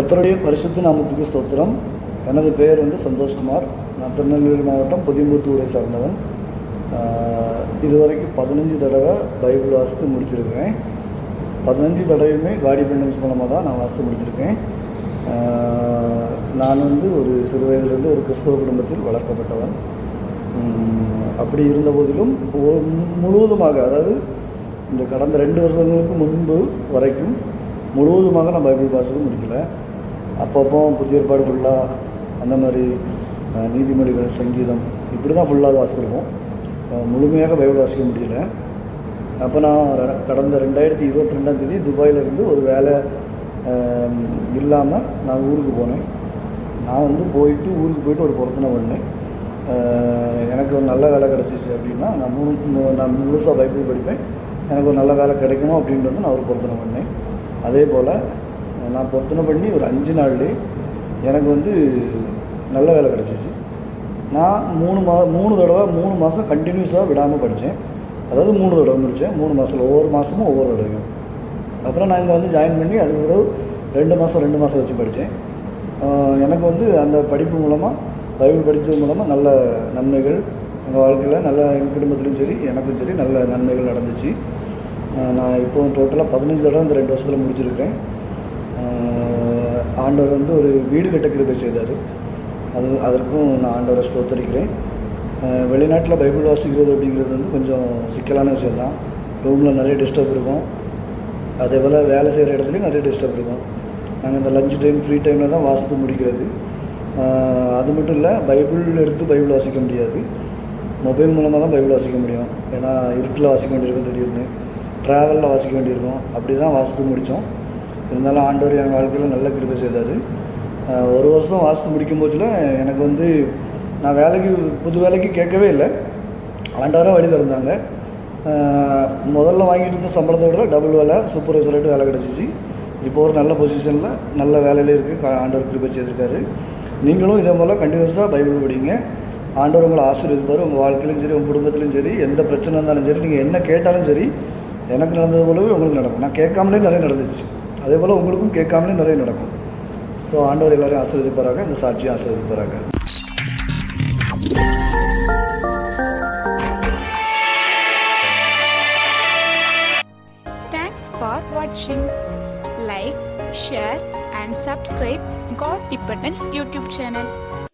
கத்தருடைய பரிசுத்த நாமத்துக்கு ஸ்தோத்திரம். எனது பெயர் வந்து சந்தோஷ்குமார். நான் திருநெல்வேலி மாவட்டம் புதியம்புத்தூரை சார்ந்தவன். இதுவரைக்கும் பதினஞ்சு தடவை பைபிள் வாசித்து முடிச்சிருக்கேன் பதினஞ்சு தடவையுமே காடி பெண்டன்ஸ் மூலமாக தான் நான் வாசித்து முடிச்சிருக்கேன். நான் வந்து ஒரு சிறு வயதிலிருந்து ஒரு கிறிஸ்தவ குடும்பத்தில் வளர்க்கப்பட்டவன். அப்படி இருந்த போதிலும் முழுவதுமாக அதாவது இந்த கடந்த ரெண்டு வருஷங்களுக்கு முன்பு வரைக்கும் முழுவதுமாக நான் பைபிள் வாசித்து முடிக்கலை. அப்பப்போ புதிய ஏற்பாடு ஃபுல்லாக அந்த மாதிரி நீதிமொழிகள் சங்கீதம் இப்படி தான் ஃபுல்லாக வாசிச்சிருக்கோம் முழுமையாக பைபிள் வாசிக்க முடியல. அப்போ நான் கடந்த ரெண்டாயிரத்தி இருபத்தி ரெண்டாம் தேதி துபாயிலிருந்து ஒரு வேலை இல்லாமல் நான் ஊருக்கு போனேன். நான் வந்து போயிட்டு ஊருக்கு போயிட்டு ஒரு பொருத்தனை பண்ணேன். எனக்கு ஒரு நல்ல வேலை கிடச்சிச்சு அப்படின்னா நான் மூணு மு- நான் முழுசாக பைபிள் படிப்பேன். எனக்கு ஒரு நல்ல வேலை கிடைக்கணும் அப்படின்றது நான் ஒரு பொருத்தனை பண்ணேன். அதே போல் நான் பொருத்தனை பண்ணி ஒரு அஞ்சு நாள்லேயே எனக்கு வந்து நல்ல வேலை கிடச்சிச்சு. நான் மூணு மா மூணு தடவை மூணு மாதம் கண்டினியூஸாக விடாமல் படித்தேன் அதாவது மூணு தடவை முடித்தேன் மூணு மாதத்தில் ஒவ்வொரு மாதமும் ஒவ்வொரு தடவையும். அப்புறம் நான் இங்கே வந்து ஜாயின் பண்ணி அதுக்கு பிறகு ரெண்டு மாதம் ரெண்டு மாதம் வச்சு படித்தேன் எனக்கு வந்து அந்த படிப்பு மூலமாக பைபிள் படித்தது மூலமாக நல்ல நன்மைகள் எங்கள் வாழ்க்கையில் நல்ல எங்கள் குடும்பத்துலையும் சரி எனக்கும் சரி நல்ல நன்மைகள் நடந்துச்சு. நான் இப்போ டோட்டலாக பதினஞ்சு தடவை இந்த ரெண்டு வருஷத்தில் முடிச்சிருக்கேன் ஆண்டவர் வந்து ஒரு வீடு கட்ட கிருபை செய்தார். அது அதற்கும் நான் ஆண்டவரை ஸ்தோத்தரிக்கிறேன். வெளிநாட்டில் பைபிள் வாசிக்கிறது அப்படிங்கிறது வந்து கொஞ்சம் சிக்கலான விஷயம் தான். ரூமில் நிறைய டிஸ்டர்ப் இருக்கும். அதே போல் வேலை செய்கிற இடத்துலையும் நிறைய டிஸ்டர்ப் இருக்கும். நாங்கள் இந்த லஞ்ச் டைம் ஃப்ரீ டைமில் தான் வாசித்து முடிக்கிறது. அது மட்டும் இல்லை பைபிள் எடுத்து பைபிள் வாசிக்க முடியாது. மொபைல் மூலமாக தான் பைபிள் வாசிக்க முடியும். ஏன்னா இருட்டில் வாசிக்க வேண்டியிருக்கும் திடீர்னு. ட்ராவலில் வாசிக்க வேண்டியிருக்கும். அப்படி தான் வாசித்து முடித்தோம் இருந்தாலும் ஆண்டவர் என் வாழ்க்கையில் நல்ல கிருபை செய்தார். ஒரு வருஷம் வாசித்து முடிக்கும் போதில் எனக்கு வந்து நான் வேலைக்கு புது வேலைக்கு கேட்கவே இல்லை. ஆண்டவரும் வழி திறந்தாங்க. முதல்ல வாங்கிட்டு இருந்த சம்பளத்தை விட டபுள் வேலை சூப்பர்வைசர்ட்டு வேலை கிடச்சிச்சு. இப்போ ஒரு நல்ல பொசிஷனில் நல்ல வேலையில் இருக்குது ஆண்டவர் கிருபை செய்திருக்காரு. நீங்களும் இதே போல் கண்டினியூஸாக பைபிள் படிங்க. ஆண்டவர் உங்களை ஆசீர்வதிப்பார். உங்கள் வாழ்க்கையிலும் சரி உங்கள் குடும்பத்திலும் சரி எந்த பிரச்சனை இருந்தாலும் சரி நீங்கள் என்ன கேட்டாலும் சரி எனக்கு நடந்தது போலவே உங்களுக்கு நடக்கும். நான் கேட்காமலே நிறைய நடந்துச்சு. அதே போல் உங்களுக்கும் கேட்காமலே நிறைய நடக்கும் ஸோ ஆண்டவர் எல்லாரையும் ஆசீர்வதிப்பாராக இந்த சாட்சியை ஆசீர்வதிப்பாராக Thanks for watching. Like, share, and subscribe God Dependence YouTube channel.